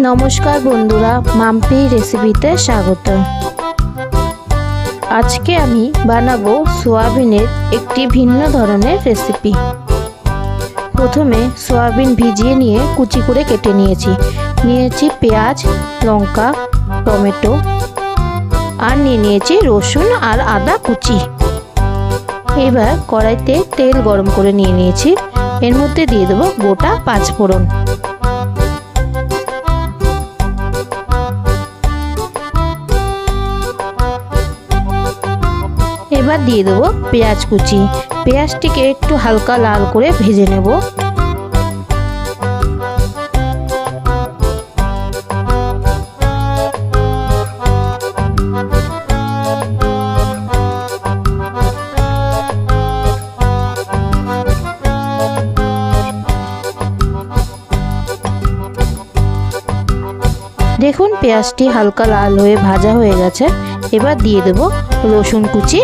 নমস্কার বন্ধুরা, মাম্পি রেসিপিতে স্বাগত। আজকে আমি বানাবো সোয়াবিনের একটি ভিন্ন ধরনের রেসিপি প্রথমে সোয়াবিন ভিজিয়ে নিয়ে কুচি করে কেটে নিয়েছি। নিয়েছি পেঁয়াজ, লঙ্কা, টমেটো, আর নিয়ে নিয়েছি রসুন আর আদা কুচি। এবার কড়াইতে তেল গরম করে নিয়ে নিয়েছি। এর মধ্যে দিয়ে দেবো গোটা পাঁচফোড়ন। এবার দিয়ে দেবো পেঁয়াজ কুচি। পেঁয়াজটিকে একটু হালকা লাল করে ভেজে নেব। দেখুন পেঁয়াজটি হালকা লাল হয়ে ভাজা হয়ে গেছে। এবার দিয়ে দেব রসুন কুচি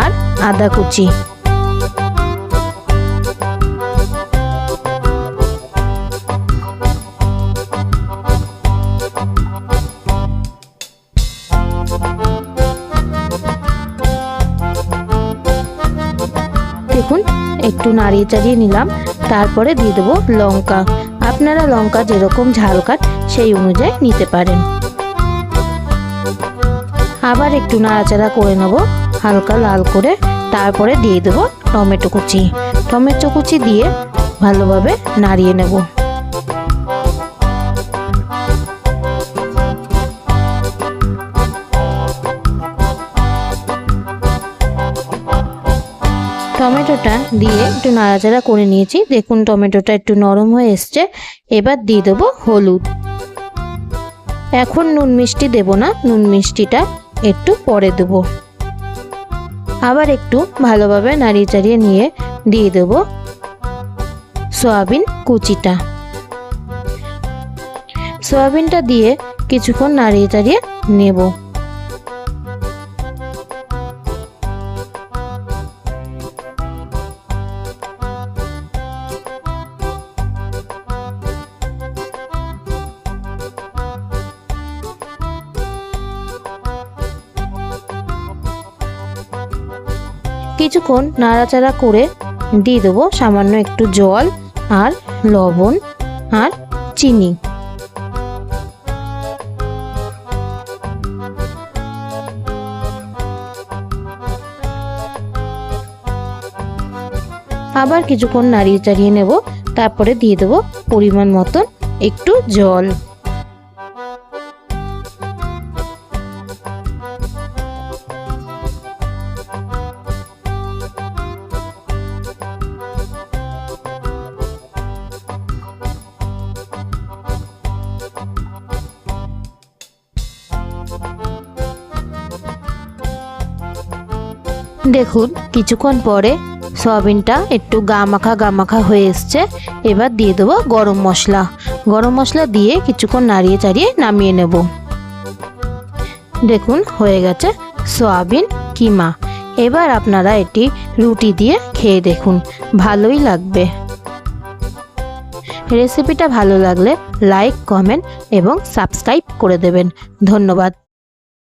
আর আদা কুচি। দেখুন, একটু নাড়িয়ে চাড়িয়ে নিলাম। তারপরে দিয়ে দেবো লঙ্কা। আপনারা লঙ্কা যেরকম ঝাল কাট সেই অনুযায়ী নিতে পারেন। আবার একটু নাড়াচাড়া করে নেব, হালকা লাল করে। তারপরে দিয়ে দেবো টমেটো কুচি। টমেটো কুচি দিয়ে ভালোভাবে নাড়িয়ে নেব। টমেটোটা দিয়ে একটু নাড়াচাড়া করে নিয়েছি। দেখুন, টমেটোটা একটু নরম হয়ে এসছে। এবার দিয়ে দেবো হলুদ। এখন নুন মিষ্টি দেব না, নুন মিষ্টিটা একটু পরে দেব। আবার একটু ভালোভাবে নাড়িয়ে চাড়িয়ে নিয়ে দিয়ে দেব সয়াবিন কুচিটা। সয়াবিনটা দিয়ে কিছুক্ষণ নাড়িয়ে চাড়িয়ে নেব। কিছুক্ষণ নাড়াচাড়া করে দিয়ে দেবো সামান্য একটু জল আর লবণ আর চিনি। আবার কিছুক্ষণ নাড়িয়ে চাড়িয়ে নেব, তারপরে দিয়ে দেবো পরিমাণ মতন একটু জল। দেখুন, কিছুক্ষণ পরে সয়াবিনটা একটু গা মাখা গা মাখা হয়ে এসছে। এবার দিয়ে দেবো গরম মশলা। গরম মশলা দিয়ে কিছুক্ষণ নাড়িয়ে চাড়িয়ে নামিয়ে নেব। দেখুন, হয়ে গেছে সয়াবিন কিমা। এবার আপনারা এটি রুটি দিয়ে খেয়ে দেখুন, ভালোই লাগবে। রেসিপিটা ভালো লাগলে লাইক, কমেন্ট এবং সাবস্ক্রাইব করে দেবেন। ধন্যবাদ।